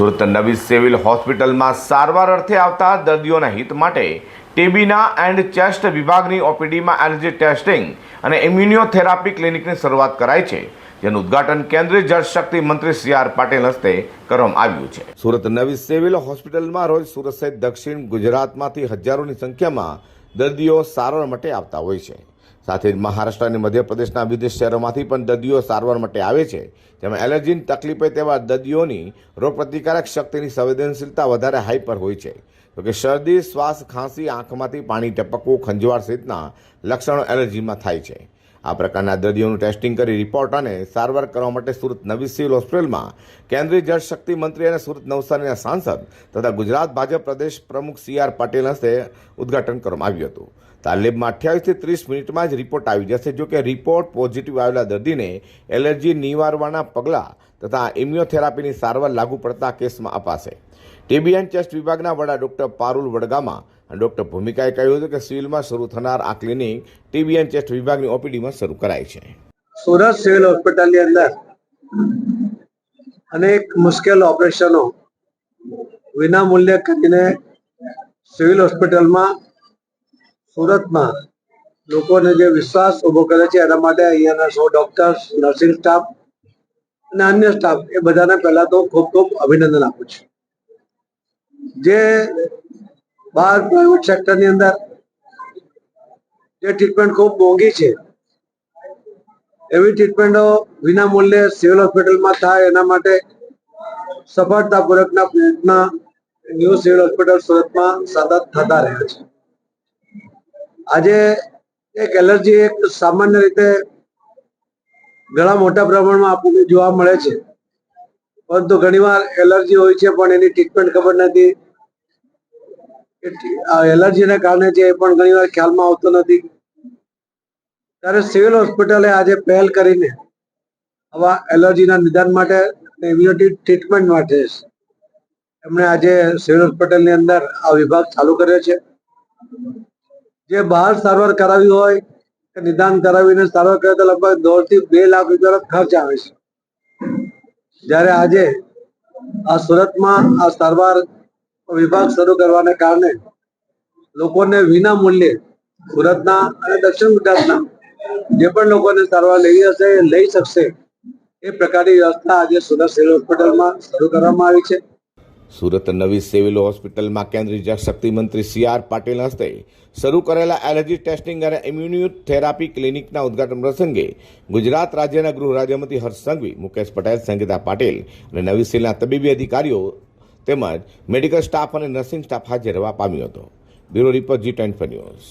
સુરત નવી સિવિલ હોસ્પિટલમાં સારવાર અર્થે આવતા દર્દીઓના હિત માટે ટીબીના એન્ડ ચેસ્ટ વિભાગની ઓપીડીમાં એનર્જી ટેસ્ટિંગ અને ઇમ્યુનિયોથેરાપી ક્લિનિકની શરૂઆત કરાઈ છે, જેનું ઉદ્ઘાટન કેન્દ્રીય જળશક્તિ મંત્રી સી આર પાટીલ હસ્તે કરવામાં આવ્યું છે. સુરત નવી સિવિલ હોસ્પિટલમાં રોજ સુરત સહિત દક્ષિણ ગુજરાતમાંથી હજારોની સંખ્યામાં દર્દીઓ સારવાર માટે આવતા હોય છે. સાથે જ મહારાષ્ટ્ર અને મધ્યપ્રદેશના વિદેશ શહેરોમાંથી પણ દર્દીઓ સારવાર માટે આવે છે. જેમાં એલર્જીની તકલીફ તેવા દર્દીઓની રોગપ્રતિકારક શક્તિની સંવેદનશીલતા વધારે હાઈપર હોય છે. જોકે શરદી, શ્વાસ, ખાંસી, આંખમાંથી પાણી ટપકવું, ખંજવાળ સહિતના લક્ષણો એલર્જીમાં થાય છે. આ પ્રકારના દર્દીઓનું ટેસ્ટિંગ કરી રિપોર્ટ અને સારવાર કરવા માટે સુરત નવી સિવિલ હોસ્પિટલમાં કેન્દ્રીય જળશક્તિ મંત્રી અને સુરત નવસારીના સાંસદ તથા ગુજરાત ભાજપ પ્રદેશ પ્રમુખ સી આર પાટીલ હસ્તે ઉદ્ઘાટન કરવામાં આવ્યું હતું. તાલીમમાં અઠ્યાવીસથી ત્રીસ મિનિટમાં જ રિપોર્ટ આવી જશે. જોકે રિપોર્ટ પોઝિટિવ આવેલા દર્દીને એલર્જી નિવારવાના પગલાં તથા ઇમ્યુનોથેરાપીની સારવાર લાગુ પડતા કેસમાં અપાશે. ટીબી એન્ડ ચેસ્ટ વિભાગના વડા ડોક્ટર પારુલ વડગામા ડોક્ટર ભૂમિકાએ કહ્યું હતું કે સિવિલમાં શરૂ થનાર આ ક્લિનિક ટીબી એન્ડ ચેસ્ટ વિભાગની ઓપીડીમાં શરૂ કરાય છે. સુરત સિવિલ હોસ્પિટલની અંદર અનેક મુશ્કેલ ઓપરેશનો વિના મૂલ્યે કરીને સિવિલ હોસ્પિટલમાં સુરતમાં લોકોને જે વિશ્વાસ ઊભો કરે છે, એના માટે અહીંયાના સો ડોક્ટર્સ, નર્સિંગ સ્ટાફ અને અન્ય સ્ટાફ એ બધાને પહેલા તો ખૂબ ખૂબ અભિનંદન આપું છું. જે બહાર પ્રાઇવેટ સેક્ટરની અંદર જે ટ્રીટમેન્ટ ખૂબ મોંઘી છે. એવી ટ્રીટમેન્ટો વિના મૂલ્યે સિવિલ હોસ્પિટલમાં થાય, એના માટે સફળતાપૂર્વકના પ્રયત્ન ન્યૂ સિવિલ હોસ્પિટલ સુરતમાં સતત થતા રહ્યા છે. આજે એક એલર્જી એક સામાન્ય રીતે ઘણા મોટા પ્રમાણમાં આપણને જોવા મળે છે. પરંતુ ઘણીવાર એલર્જી હોય છે, પણ એની ટ્રીટમેન્ટ ખબર નથી. એલર્જીને કારણે છે એ પણ ઘણીવાર ખ્યાલમાં આવતો નથી. ત્યારે સિવિલ હોસ્પિટલે આજે પહેલ કરીને આવા એલર્જીના નિદાન માટે ઇમ્યુનિટી ટ્રીટમેન્ટ માટે એમણે આજે સિવિલ હોસ્પિટલની અંદર આ વિભાગ ચાલુ કર્યો છે. જે બહાર સારવાર કરાવી હોય કે નિદાન કરાવીને સારવાર કરે તો લગભગ દોઢથી બે લાખ રૂપિયાનો ખર્ચ આવે છે. જ્યારે આજે આ સુરતમાં આ સારવાર વિભાગ શરૂ કરવાને કારણે લોકોને વિના મૂલ્યે સુરતના અને દક્ષિણ ગુજરાતના જે પણ લોકોને સારવાર લેવી હશે, એ લઈ શકશે. એ પ્રકારની વ્યવસ્થા આજે સુરત સિવિલ હોસ્પિટલમાં શરૂ કરવામાં આવી છે. સુરત નવી સિવિલ હોસ્પિટલમાં કેન્દ્રીય જળશક્તિ મંત્રી સી આર પાટીલ હસ્તે શરૂ કરેલા એલર્જી ટેસ્ટિંગ અને ઇમ્યુનિયોથેરાપી ક્લિનિકના ઉદઘાટન પ્રસંગે ગુજરાત રાજ્યના ગૃહ રાજ્યમંત્રી હર્ષ સંઘવી, મુકેશ પટેલ, સંગીતા પાટીલ અને નવી સિવિલના તબીબી અધિકારીઓ તેમજ મેડિકલ સ્ટાફ અને નર્સિંગ સ્ટાફ હાજર રહેવા પામ્યો હતો. Bureau report G twenty news.